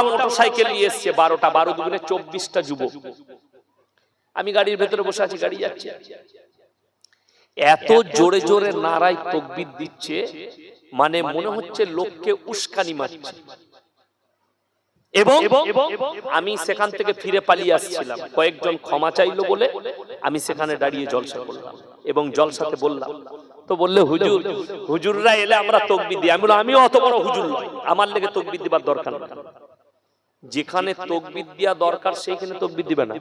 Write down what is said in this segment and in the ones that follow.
বারোটা motor cycle নিয়ে এসছে বারোটা, বারো দুগুণে চব্বিশটা যুবক। আমি গাড়ির ভেতরে বসে আছি, গাড়ি যাচ্ছে। এত জোরে জোরে নারায় তকবির দিচ্ছে মানে মনে হচ্ছে লোককে উস্কানি মারছে। এবং আমি সেখান থেকে ফিরে পালিয়ে আসছিলাম। কয়েকজন ক্ষমা চাইলো বলে আমি সেখানে দাঁড়িয়ে জলসা করলাম এবং জলসাতে বললাম, তো বললে, হুজুর, হুজুররা এলে আমরা তকবির দিই। আমি বললাম, আমিও অত বড় হুজুর নয় আমার লেগে তকবির দিবার দরকার যেখানে তকবির দেওয়া দরকার সেইখানে তকবির দিবে না।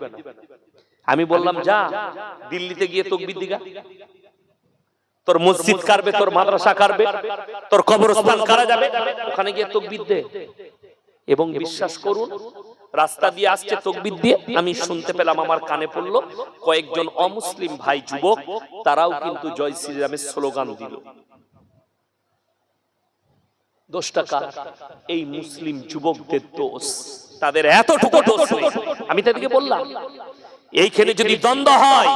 আমি বললাম যা দিল্লিতে গিয়ে তকবির দিগা। তোর মসজিদ কারবে তোর মাদ্রাসা কারবে তোর কবরস্থান কারা যাবে ওখানে গিয়ে তকবির দে। এবং বিশ্বাস করুন রাস্তা দিয়ে আসছে তকবির দিয়ে আমি শুনতে পেলাম আমার কানে পড়ল কয়েকজন অমুসলিম ভাই যুবক তারাও কিন্তু জয় শ্রীরামের স্লোগান দিল। দোষটা কার এই মুসলিম যুবকদের দোষ। তাদের এতটুকু দোষ আমি তাদেরকে বললাম। এইখানে যদি দ্বন্দ্ব হয়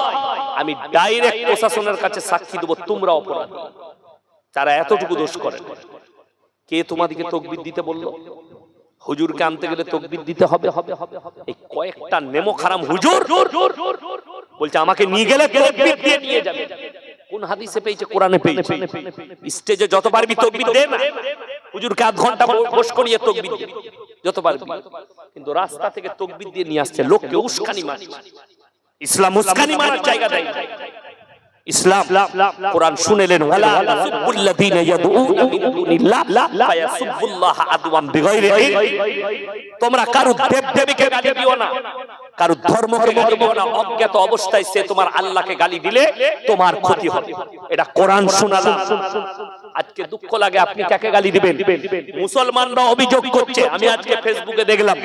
আমি ডাইরেক্ট প্রশাসনের কাছে সাক্ষী দেবো তোমরা অপরাধী। তারা এতটুকু দোষ করে। কে তোমাদেরকে তকবির দিতে বলল? হুজুরকে আনতে গেলে তকবির দিতে হবে? হবে হবে হবে। এই কয়েকটা নেমো খারাম হুজুর বলছে আমাকে নিয়ে গেলে তকবির দিয়ে নিয়ে যাবে। কোন হাদিসে পেয়েছে? কোরআনে পেয়েছে। স্টেজে যত পারবি তকবির দে না হুজুরকে আধ ঘণ্টা বস করিয়ে তকবির দে যত পারবি কিন্তু রাস্তা থেকে তকবির দিয়ে নিয়ে আসছে, লোককে উস্কানি মারছে। ইসলাম উস্কানি মারার জায়গা দেয়। ইসলাম, কোরআন শুনেলেন, ওয়ালা তাসুবুল্লাযীনা ইয়াদউনা মিন দুনিল্লাহ ফায়াসুবুল্লাহ আদওয়ান বিগাইরি তোমরা কারও দেব দেবীকে গালি দিও না। কারও ধর্মকে গালি দিও না। অজ্ঞাত অবস্থায় সে তোমার আল্লাহকে গালি দিলে তোমার ক্ষতি হবে। এটা কোরআন শোনালাম আজকে দুঃখ লাগে আপনি কাকে গালি দিবেন মুসলমানরা অভিযোগ করছে আমি আজকে ফেসবুকে দেখলাম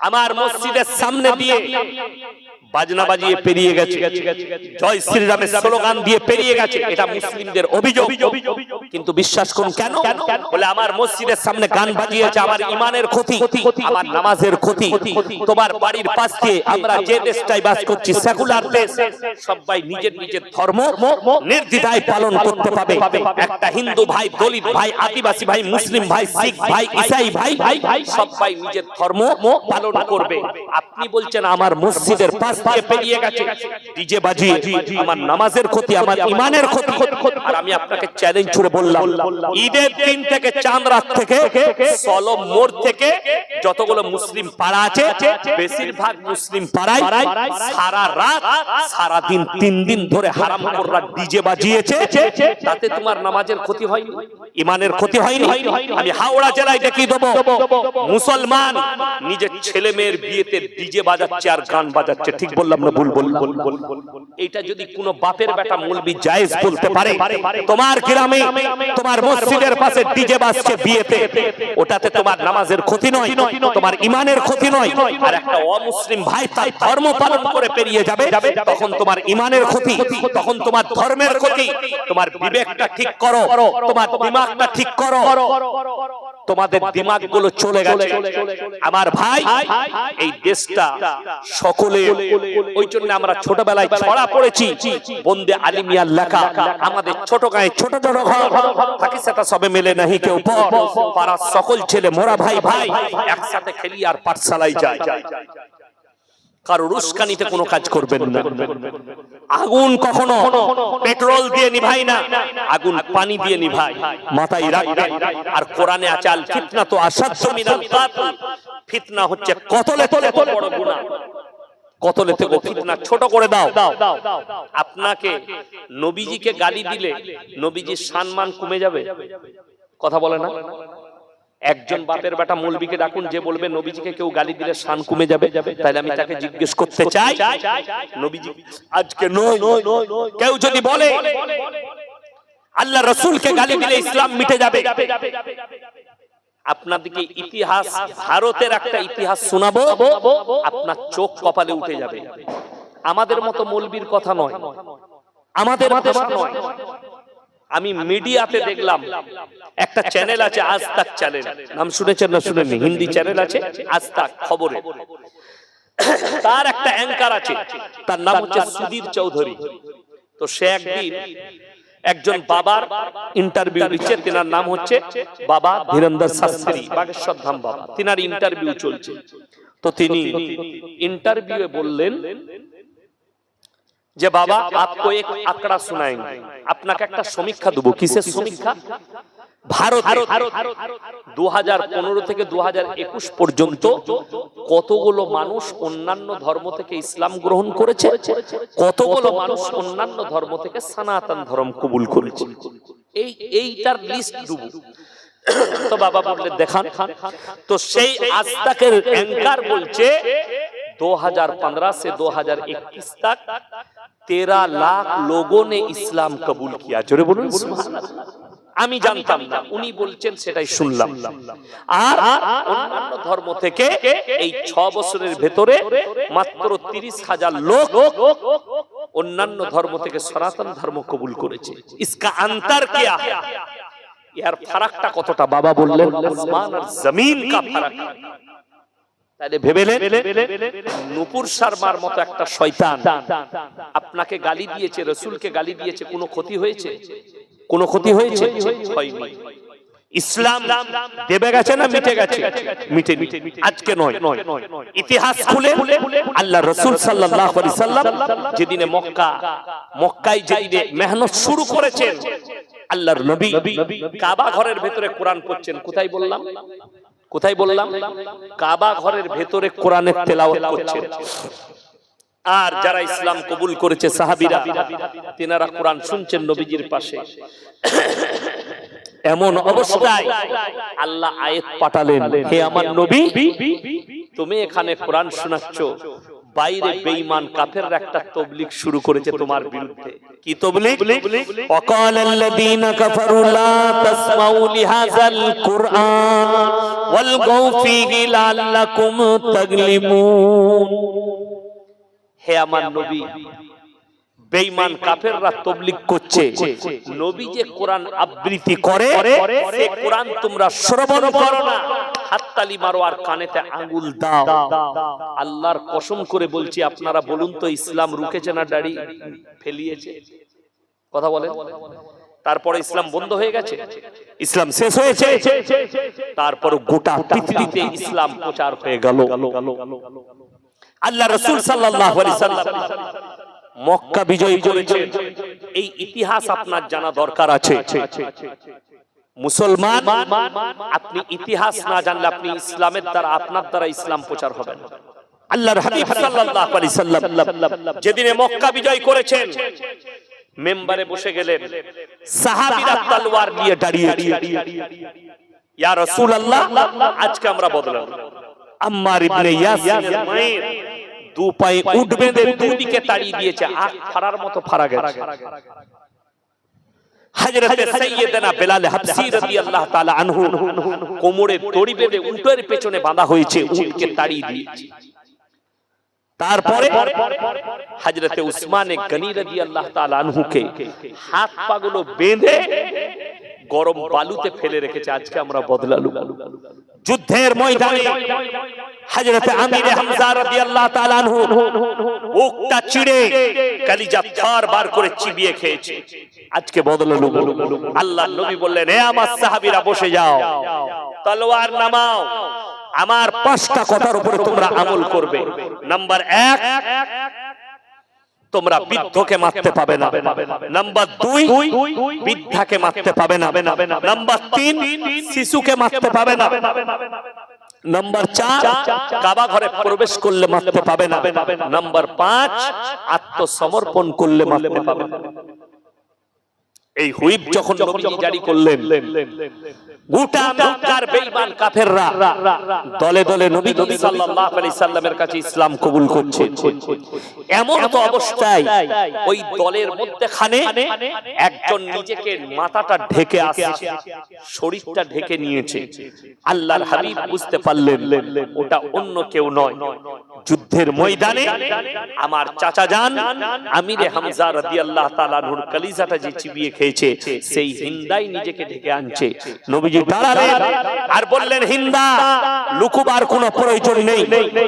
আমার মসজিদের সামনে দিয়ে বাজনা বাজিয়ে পেরিয়ে গেছে। জয় শ্রীরামের স্লোগান দিয়ে পেরিয়ে গেছে। এটা মুসলিমদের অভিযোগ। কিন্তু বিশ্বাস করুন কেন? বলে আমার মসজিদের সামনে গান বাজিয়েছে আমার ইমানের ক্ষতি। আমার নামাজের ক্ষতি। তোমার বাড়ির পাশ দিয়ে আমরা যে দেশটাই বাস করছি সেকুলার দেশ। সবাই নিজের নিজের ধর্ম নির্দ্বিধায় পালন করতে পাবে। একটা হিন্দু ভাই দলিত ভাই আদিবাসী ভাই মুসলিম ভাই শিখ ভাই ইসাই ভাই ভাই সবাই নিজের ধর্ম পালন করবে। আপনি বলছেন আমার মসজিদের পাশ ইমানের ক্ষতি। যতগুলো মুসলিম পাড়া আছে, বেশিরভাগ মুসলিম পাড়ায় সারা রাত তিন দিন ধরে হারাম ডিজে বাজিয়েছে, তাতে তোমার নামাজের ক্ষতি হয়নি, ইমানের ক্ষতি হয়নি। আমি হাওড়া জেলায় দেখিয়ে দেবো, মুসলমান নিজের ছেলে মেয়ের বিয়েতে ডিজে বাজাচ্ছে আর গান বাজাচ্ছে, ঠিক বললাম না ভুল বললাম? এটা যদি কোনো বাপের বেটা মুলবি জায়েজ বলতে পারে তোমার গ্রামে তোমার মসজিদের পাশে ডিজে বাজছে বিয়েতে। ওটাতে তোমার নামাজের ক্ষতি নয় তোমার ইমানের ক্ষতি নয়। আর একটা অমুসলিম ভাই তার ধর্ম পালন করে পেরিয়ে যাবে তখন তোমার ইমানের ক্ষতি তখন তোমার ধর্মের ক্ষতি তোমার বিবেকটা ঠিক করো তোমার দিমাগটা ঠিক করো। তোমাদের দিমাগগুলো চলে গেছে। আমার ভাই এই দেশটা সকলে ওই জন্য আমরা ছোটবেলায় ছড়া পড়েছি। বন্দে আলিমিয়ার লেখা। আমাদের ছোট গায়ে ছোট ছোট ঘর। থাকি সেটা সবে মেলে নাহি কেউ পারা। পাড়ার সকল ছেলে মোরা ভাই ভাই। একসাথে খেলি আর পাঠশালায় যায়। কারও উস্কানিতে কোনো কাজ করবেন না। আগুন কখনো পেট্রোল দিয়ে নিভাই না। আগুন পানি দিয়ে নিভাই মাথায় রাখবেন। আর কোরআনে আছে, আল ফিতনা তো আসাধ্য মিনাল ফিতনা হচ্ছে কতলে তলে বড় গুনাহ। কতলে থেকে ফিতনা ছোট করে দাও। আপনাকে নবীজিকে গালি দিলে নবীজির সম্মান কমে যাবে। কথা বলে না? একজন বাপের বেটা মৌলবীকে ডাকুন, যে বলবে, নবীজিকে কেউ গালি দিলে শান কমে যাবে, তাহলে আমি তাকে জিজ্ঞেস করতে চাই। নবীজি, আজকে কেউ যদি বলে, আল্লাহ রসুলকে গালি দিলে ইসলাম মিটে যাবে। আপনাদেরকে ইতিহাস, ভারতের একটা ইতিহাস শোনাবো, আপনার চোখ কপালে উঠে যাবে। আমাদের মতো মৌলবীর কথা নয়। আমাদের নয়। আমি মিডিয়াতে দেখলাম। একটা চ্যানেল আছে আজ তাক চ্যানেল নাম শুনেছেন না শুনেনি হিন্দি চ্যানেল আছে আজ তাক খবরে। তার একটা অ্যাঙ্কার আছে। তার নাম হচ্ছে সুধীর চৌধুরী। তো সে একদিন একজন বাবার ইন্টারভিউ দিচ্ছে তেনার নাম হচ্ছে বাবা ধীরেন্দ্র শাস্ত্রী বাগেশ্বর ধাম বাবা। তিনার ইন্টারভিউ চলছে। তো তিনি ইন্টারভিউয়ে বললেন যে বাবা আপকো এক আকড়া শুনাएंगे আপনাকে একটা সমীক্ষা দেবো। কিসের সমীক্ষা? ভারত দু হাজার থেকে দু পর্যন্ত কতগুলো মানুষ অন্যান্য ধর্ম থেকে ইসলাম গ্রহণ করেছে? কতগুলো মানুষ অন্যান্য ধর্ম থেকে সনাতন ধর্ম কবুল করেছে? এই এইটার লিস্ট তো বাবা বললে দেখান। তো সেই আস্তাকের অ্যাঙ্কার বলছে দু হাজার 2021 তেরা লাখ লোগোনে ইসলাম কবুল কিয়া। জোরে বলুন আমি জানতাম না, উনি বলছেন সেটাই শুনলাম। আর অন্যান্য ধর্ম থেকে এই ছ বছরের ভেতরে মাত্র তিরিশ হাজার লোক অন্যান্য ধর্ম থেকে সনাতন ধর্ম কবুল করেছে। ইসকা আন্তার কিয়া। ইয়ার ফারাকটা কতটা? বাবা বললেন আসমান আর জমিন কা ফারাক। আপনাকে গালি দিয়েছে, রসুলকে গালি দিয়েছে, কোনো ক্ষতি হয়েছে? কোনো ক্ষতি হয়েছে? ইসলাম দেবে গেছে না মিটে গেছে? মিটে আজকে নয়। ইতিহাস আল্লাহ রসুল যেদিনে মক্কা, মক্কায় যেদিনে মেহনত শুরু করেছেন, আল্লাহর নবী কাবা ঘরের ভেতরে কোরআন পড়ছেন। কোথায় বললাম? কোথায় বললাম? কাবা ঘরের ভেতরে কোরআনের তেলাওয়াত করছেন আর যারা ইসলাম কবুল করেছে, সাহাবীরা, তেনারা কোরআন শুনছেন নবীজির পাশে। এমন অবস্থায় আল্লাহ আয়েত পাঠালেন, হে আমার নবী, তুমি এখানে কোরআন শোনাচ্ছ বাইরে বেঈমান কাফেররা একটা তাবলীগ শুরু করেছে তোমার বিরুদ্ধে। কি তাবলীগ? ওয়াকাল আল্লাযীনা কাফারু লা তাসমাউ লিহাযাল কুরআন ওয়াল গাউফিহি লাআল্লাকুম তাগলিমুন। হে আমার নবী, বেঈমান কাফেররা তাবলীগ করছে। নবী যে কোরআন আবৃত্তি করে, সে কোরআন তোমরা শ্রবণ করো না। হাততালি মারো আর কানেতে আঙ্গুল দাও। আল্লাহর কসম করে বলছি, আপনারা বলুন তো ইসলাম রুকেছে না দাড়ি ফেলিয়েছে? কথা বলে তারপরে ইসলাম বন্ধ হয়ে গেছে? ইসলাম শেষ হয়েছে? তারপর গোটা পৃথিবীতে ইসলাম প্রচার হয়ে গেল। আল্লাহ রসুল সাল্লাল্লাহু আলাইহি সাল্লাম মক্কা বিজয় করেছেন। এই ইতিহাস আপনার জানা দরকার আছে। মুসলমান আপনি ইতিহাস না জানলে আপনি ইসলামের দ্বারা আপনার দ্বারা ইসলাম প্রচার হবে না। আল্লাহর হাবিব সাল্লাল্লাহু আলাইহি সাল্লাম যেদিনে মক্কা বিজয় করেছেন মেম্বারে বসে গেলেন সাহাবীরা তলোয়ার নিয়ে দাঁড়িয়ে ইয়া রাসূলুল্লাহ আজকে আমরা বদলাম আম্মার ইবনে ইয়াসির মায়ের দু পায়ে উঠ বেঁধে দুদিকে তাড়িয়ে দিয়েছে আখ ফাড়ার মতো ফাড়া গেছে। হযরতে সাইয়েদনা বেলাল হাবসি রাদিয়াল্লাহু তাআলা আনহু কোমরে দড়ি বেঁধে উটের পেছনে বাঁধা হয়েছে উটকে তাড়িয়ে দিয়েছে তারপরে হযরতে উসমানে গনি রাদিয়াল্লাহু তাআলা আনহুকে হাত পাগুলো বেঁধে গরম বালুতে ফেলে রেখেছে আজকে আমরা বদলালু যুদ্ধের ময়দানে হযরত আমির হামজা রাদিয়াল্লাহু তাআলা আনহু ওকটা চিড়ে কলিজা থার বার করে চিবিয়ে খেয়েছে। আজকে বদলালু আল্লাহ নবী বললেন হে আমার সাহাবীরা, বসে যাও। তলোয়ার নামাও। আমার পাঁচটা কথার উপরে তোমরা আমল করবে। নাম্বার এক, তোমরা বৃদ্ধকে মারতে পাবে না। নাম্বার দুই, বৃদ্ধাকে মারতে পাবে না। নাম্বার তিন, শিশুকে মারতে পাবে না। নাম্বার চার কাবা ঘরে প্রবেশ করলে মারতে পাবে না। নাম্বার পাঁচ আত্মসমর্পণ করলে মারতে পাবে না। এই হুইপ যখন জারি করলেন ইসলাম কবুল শরীরটা ঢেকে নিয়েছে। আল্লাহর হাবিব বুঝতে পারলেন, ওটা অন্য কেউ নয়। যুদ্ধের ময়দানে আমার চাচা যান, আমিরে হামজা রাদিয়াল্লাহু তাআলা নূর কলিজাটা যে চিবিয়ে খেয়েছে সেই হিন্দাই নিজেকে ঢেকে আনছে। নবীজি দাঁড়ালেন আর বললেন হিন্দা লুকুবার কোনো প্রয়োজন নেই।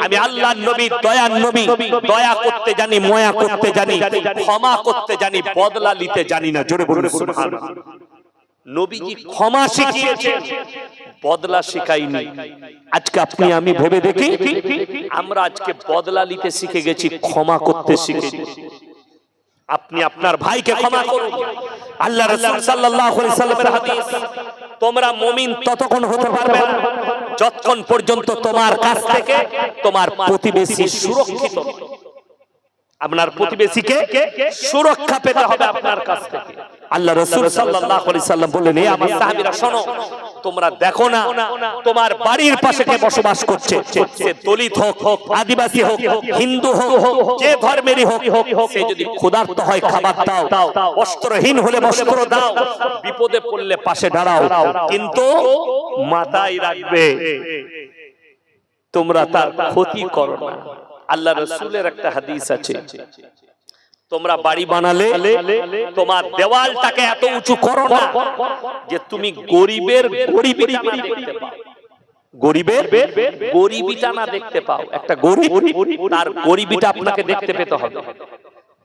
আমি আল্লাহর নবী দয়ার নবী। দয়া করতে জানি ময়া করতে জানি ক্ষমা করতে জানি বদলা নিতে জানি না। জোরে বলুন সুবহানাল্লাহ। নবীজি ক্ষমা শিখিয়েছেন বদলা শিখাইনি আজকে আপনি আমি ভেবে দেখি আমরা আজকে বদলা নিতে শিখে গেছি ক্ষমা করতে শিখে গেছি। আপনি আপনার ভাইকে ক্ষমা করুন। আল্লাহ রাসূল সাল্লাল্লাহু আলাইহি সাল্লামের হাদিস তোমরা মুমিন ততক্ষণ হতে পারবে না। যতক্ষণ পর্যন্ত তোমার কাছ থেকে তোমার প্রতিবেশী সুরক্ষিত। আপনার প্রতিবেশীকে সুরক্ষা পেতে হবে আপনার কাছ থেকে। আল্লাহ রসুল সাল্লাম বললেন এই আমার সাহাবীরা, শোনো, তোমরা দেখো না, তোমার বাড়ির পাশে কে বসবাস করছে। সে দলিত হোক, আদিবাসী হোক, হিন্দু হোক, যে ধর্মেরই হোক, সে যদি ক্ষুধার্ত হয়, খাবার দাও বস্ত্রহীন হলে বস্ত্র দাও, বিপদে পড়লে পাশে দাঁড়াও, কিন্তু মাথায় রাখবে, তোমরা তার ক্ষতি করো না। আল্লাহ রসুলের একটা হাদিস আছে। তোমরা বাড়ি বানালে, তোমার দেওয়ালটাকে এত উঁচু করো না যে তুমি গরিবের গরিবিটা না দেখতে পাও। একটা গরিব, তার গরিবিটা আপনাকে দেখতে পেতে হবে।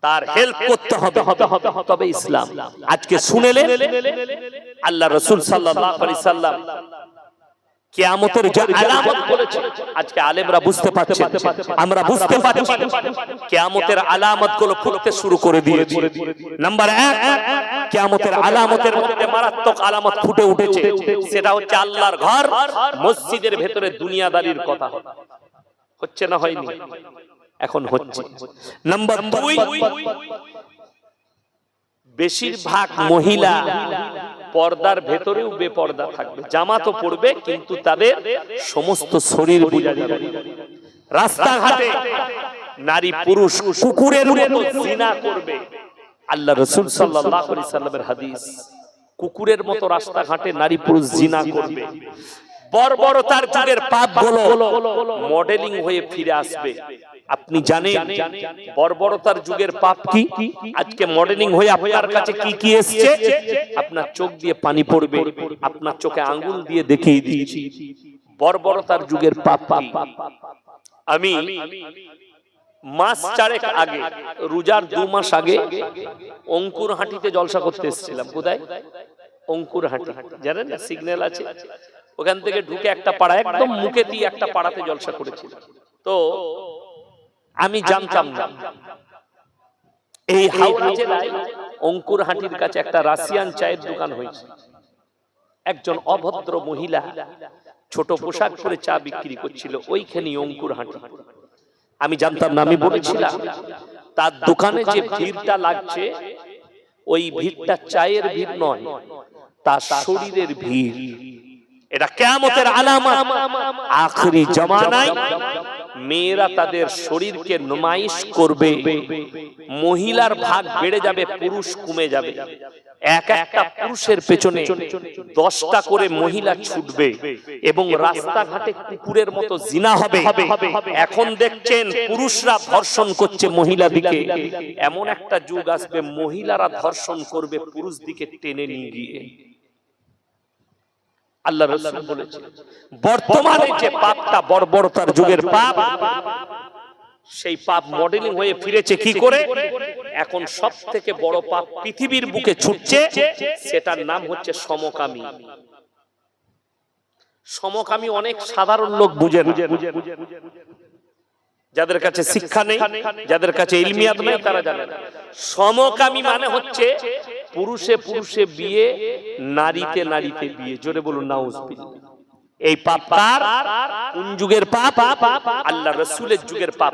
তার হেল্প করতে হবে। তবে ইসলাম, আজকে শুনেলেন আল্লাহ রসুল আলাইহি সাল্লাম কিয়ামতের যে আলামত বলেছে আজকে আলেমরা বুঝতে পারছে আমরা বুঝতে পারছি। কিয়ামতের আলামতগুলো ফুটতে শুরু করে দিয়েছে। নাম্বার এক কিয়ামতের আলামতের মধ্যে মারাত্মক আলামত ফুটে উঠেছে। সেটা হচ্ছে আল্লাহর ঘর মসজিদের ভেতরে দুনিয়াদারির কথা। হচ্ছে না হয়নি? এখন হচ্ছে। নাম্বার দুই বেশিরভাগ মহিলা পর্দার ভেতরেও বেপর্দা থাকবে। জামা তো পড়বে, কিন্তু তাদের সমস্ত শরীর রাস্তাঘাটে নারী, পুরুষ, কুকুরের করবে। আল্লাহ রসুল সাল্লাল্লাহু সাল্লামের হাদিস, কুকুরের মতো রাস্তাঘাটে নারী, পুরুষ জিনা করবে। বর্বরতার যুগের পাপগুলো মডেলিং হয়ে ফিরে আসবে। আপনি জানেন বর্বরতার যুগের পাপ কি? আজকে মডেলিং হয়ে আপনার কাছে কি কি এসছে? আপনার চোখ দিয়ে পানি পড়বে আপনার চোখে আঙ্গুল দিয়ে দেখিয়ে দিয়েছি। বর্বরতার যুগের পাপ আমি মাস চারেক আগে রোজার দু মাস আগে অঙ্কুর হাঁটিতে জলসা করতে এসেছিলাম। কোথায়? অঙ্কুর হাঁটি। জানেন না? সিগন্যাল আছে। ওখান থেকে ঢুকে একটা পাড়া একদম মুখে দিয়ে একটা পাড়াতে জলসা করেছিল তো আমি জানতাম না। এই হাওড়া জেলায় অঙ্কুর হাঁটির কাছে একটা রাশিয়ান চায়ের দোকান হয়েছে। একজন অভদ্র মহিলা ছোট পোশাক পরে চা বিক্রি করছিল ওইখানে অঙ্কুর হাঁটি আমি জানতাম না আমি বলেছিলাম তার দোকানে যে ভিড়টা লাগছে ওই ভিড়টা চায়ের ভিড় নয় তার শরীরের ভিড়। এটা কেমতের আলামত। আখরি জমানায় মেয়েরা তাদের শরীরকে নুমাইশ করবে, মহিলার ভাগ বেড়ে যাবে, পুরুষ কমে যাবে। এক একটা পুরুষের পেছনে দশটা করে মহিলা ছুটবে এবং রাস্তাঘাটে কুকুরের মতো জিনা হবে। এখন দেখছেন পুরুষরা ধর্ষণ করছে মহিলা দিকে। এমন একটা যুগ আসবে, মহিলারা ধর্ষণ করবে, পুরুষ দিকে টেনে নিয়ে গিয়ে। আল্লাহ রসুল বলেছে বর্তমানে যে পাপটা বর্বরতার যুগের পাপ সেই পাপ মডেলিং হয়ে ফিরেছে কি করে? এখন সব থেকে বড় পাপ পৃথিবীর বুকে ছুটছে সেটার নাম হচ্ছে সমকামী। সমকামী। অনেক সাধারণ লোক বুঝে যাদের কাছে শিক্ষা নেই যাদের কাছে ইলমিয়াত নেই তারা জানে সমকামী মানে হচ্ছে পুরুষে পুরুষে বিয়ে, নারীতে নারীতে বিয়ে। জোরে বলুন, নাউজুবিল্লাহ। এই পাপ কোন যুগের পাপ? আল্লাহ রসুলের যুগের পাপ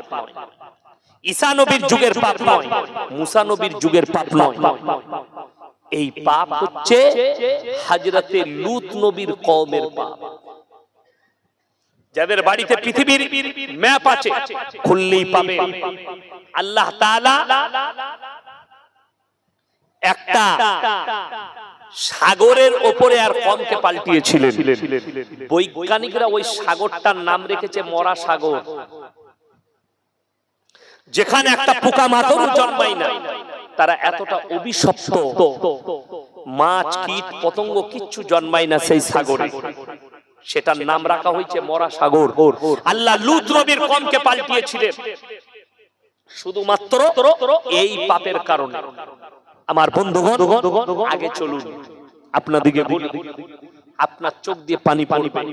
ঈসা নবীর যুগের পাপ মুসা নবীর যুগের পাপ এই পাপ হচ্ছে হাজরতে লুত নবীর কওমের পাপ। যাদের বাড়িতে পৃথিবীর ম্যাপ আছে, খুললেই পাবে। আল্লাহ তাআলা একটা সাগরের ওপরে আর কমকে পাল্টিয়েছিলেন। বৈজ্ঞানিকরা ওই সাগরটার নাম রেখেছে মরা সাগর। যেখানে একটা পোকা মাথর জন্মাই না। তারা এতটা অভিশপ্ত। মাছ, কীট, পতঙ্গ কিচ্ছু জন্মায় না সেই সাগরে। সেটার নাম রাখা হয়েছে মরা সাগর। আল্লাহ লুত নবীর কমকে পাল্টিয়েছিলেন। শুধুমাত্র এই পাপের কারণে। আমার বন্ধুগণ আগে চলুন। আপনাদিকে বলি আপনার চোখ দিয়ে পানি পানি পানি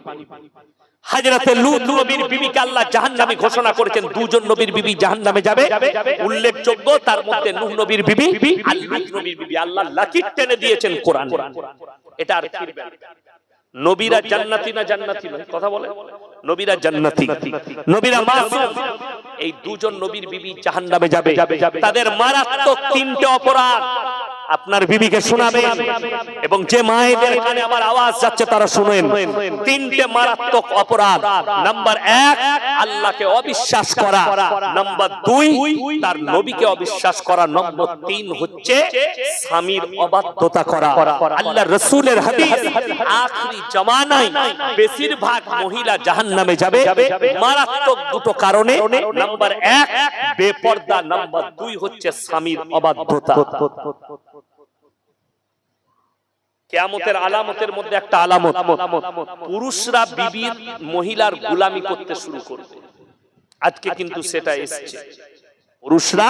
হাজরাতে লুত নবীর বিবিকে আল্লাহ জাহান্নামে ঘোষণা করেছেন দুজন নবীর বিবি জাহান্নামে যাবে। উল্লেখযোগ্য তার মধ্যে নূহ নবীর বিবি আর লুত নবীর বিবি আল্লাহ লাকির টেনে দিয়েছেন কোরআন। এটা আর ফিরবে না। নবীরা জান্নাতি না জান্নাতি নয়? কথা বলে। নবীরা জান্নাতি। নবীরা মাসুম। এই দুজন নবীর বিবি জাহান্নামে যাবে। তাদের মারাত্মক তিনটে অপরাধ। আপনার বিবিকে শোনাবেন এবং যে মায়েদের কানে আমার আওয়াজ যাচ্ছে তারা শুনেন। তিনটে মারাত্মক অপরাধ। নাম্বার এক, আল্লাহকে অবিশ্বাস করা। নাম্বার দুই, তার নবীকে অবিশ্বাস করা। নম্বর তিন হচ্ছে স্বামীর অবাধ্যতা করা। আল্লাহ রসুলের হাদিস, আখরি জামানায় বেশিরভাগ মহিলা জাহান্নামে যাবে। মারাত্মক দুটো কারণে। নাম্বার এক, বেপর্দা। নাম্বার দুই হচ্ছে স্বামীর অবাধ্যতা। কেয়ামতের আলামতের মধ্যে একটা আলামত। পুরুষরা বিবির মহিলার গুলামি করতে শুরু করবে। আজকে কিন্তু সেটা এসছে। পুরুষরা,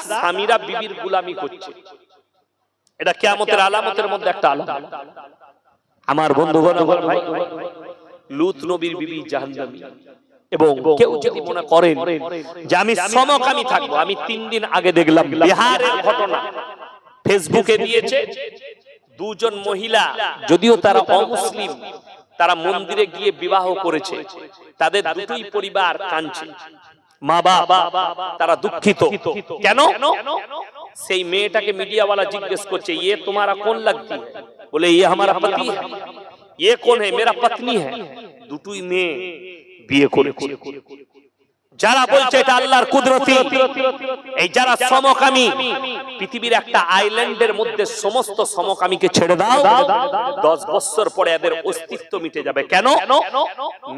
স্বামীরা বিবির গুলামি করছে। এটা কেয়ামতের আলামতের মধ্যে একটা আলামত। আমার আমার ভাই, লুত নবীর বিবি জাহান্নামী। এবং কেউ যদি মনে করেন যে আমি সমকামী থাকব, আমি তিন দিন আগে দেখলাম বিহারের ঘটনা। ফেসবুকে দিয়েছে। দুজন মহিলা যদিও তারা অমুসলিম তারা মন্দিরে গিয়ে বিবাহ করেছে। তাদের দুটোই পরিবার কাঁদছে মা বাবা তারা দুঃখিত। কেন? সেই মেয়েটাকে মিডিয়াওয়ালা জিজ্ঞেস করছে ইয়ে তোমারা কোন লাগতি? বলে ইয়ে আমার পতি। ইয়ে কোন হে? মেরা পত্নী হ্যাঁ দুটোই মেয়ে বিয়ে করে যারা বলছে এটা আল্লাহর কুদরতি এই যারা সমকামী পৃথিবীর একটা আইল্যান্ডের মধ্যে সমস্ত সমকামীকে ছেড়ে দাও। দশ বছর পরে এদের অস্তিত্ব মিটে যাবে। কেন?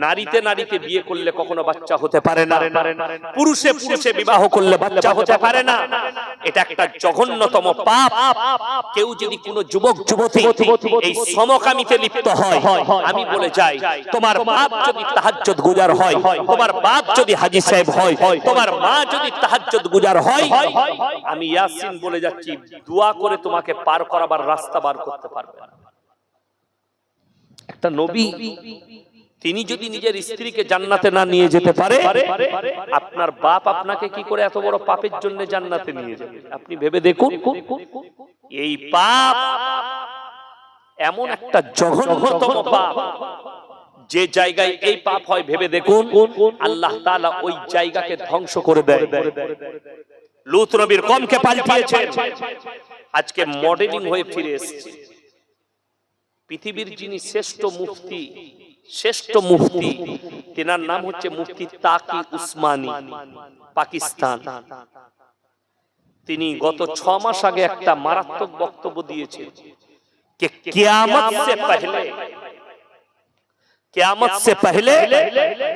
নারীতে নারীতে বিয়ে করলে কখনো বাচ্চা হতে পারে না। পুরুষে পুরুষে বিবাহ করলে বাচ্চা হতে পারে না। এটা একটা জঘন্যতম পাপ। কেউ যদি কোনো যুবক, যুবতী এই সমকামীতে লিপ্ত হয়, আমি বলে যাই, তোমার বাপ যদি তাহাজ্জুদ গুজার হয়, তোমার বাপ যদি হাজি সাহেব হয়, তোমার মা যদি তাহাজ্জুদ গুজার হয়, আমি ইয়াসিন বলে যাচ্ছি, দোয়া করে তোমাকে পার করাবার রাস্তা বার করতে পারবে একটা নবী, তিনি যদি নিজের স্ত্রীকে জান্নাতে না নিয়ে যেতে পারে, আপনার বাপ আপনাকে কি করে এত বড় পাপের জন্য জান্নাতে নিয়ে যাবে? আপনি ভেবে দেখুন, এই পাপ এমন একটা জঘন্যতম পাপ, যে জায়গায় এই পাপ হয়, ভেবে দেখুন, আল্লাহ তাআলা ওই জায়গাকে ধ্বংস করে দেয়। লুত নবীর কমকে আজকে মডেলিং হয়ে ফিরে এসেছে। পৃথিবীর যিনি শ্রেষ্ঠ মুফতি শ্রেষ্ঠ মুফতি তেনার নাম হচ্ছে মুফতি তাকি উসমানি পাকিস্তান। তিনি গত ছ মাস আগে একটা মারাত্মক বক্তব্য দিয়েছেন কে কেয়ামত সে পহলে कियामत से पहले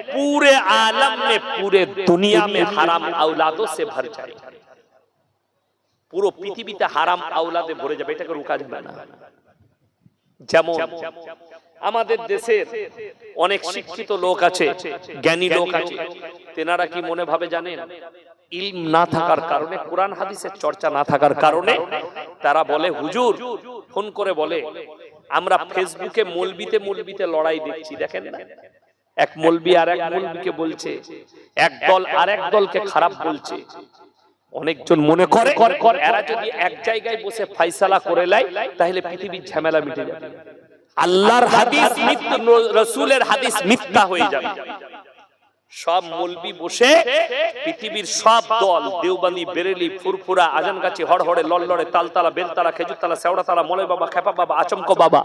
पूरे आलम में पूरे दुनिया में हराम औलादों से भर जाए পুরো পৃথিবীতে হারাম আওলাদে ভরে যাবে এটাকে রুকা যাবে না যেমন আমাদের দেশের অনেক শিক্ষিত লোক আছে জ্ঞানী লোক আছে তেনারা কি মনে ভাবে জানেন ইলম না থাকার কারণে কোরআন হাদিসের চর্চা না থাকার কারণে তারা বলে হুজুর ফোন করে বলে আমরা ফেসবুকে মলবিতে মলবিতে লড়াই দেখছি, দেখেন না? এক মলবি আর এক মলবিকে বলছে, এক দল আর এক দলকে খারাপ বলছে। অনেকজন মনে করে, এরা যদি এক জায়গায় বসে ফাইসালা করে লাই তাহলে পৃথিবীর ঝামেলা মিটে যাবে। আল্লাহর হাদিস রসুলের হাদিস মিথ্যা হয়ে যাবে। সব মলবি বসে পৃথিবীর সব দল দেওবানি বেরেলি ফুরফুরা আজানগাছি হড়হড়ে লড়লড়ে তালতালা বেলতালা খেজুরতালা শেওড়াতালা মলে বাবা খেপা বাবা আচমক বাবা।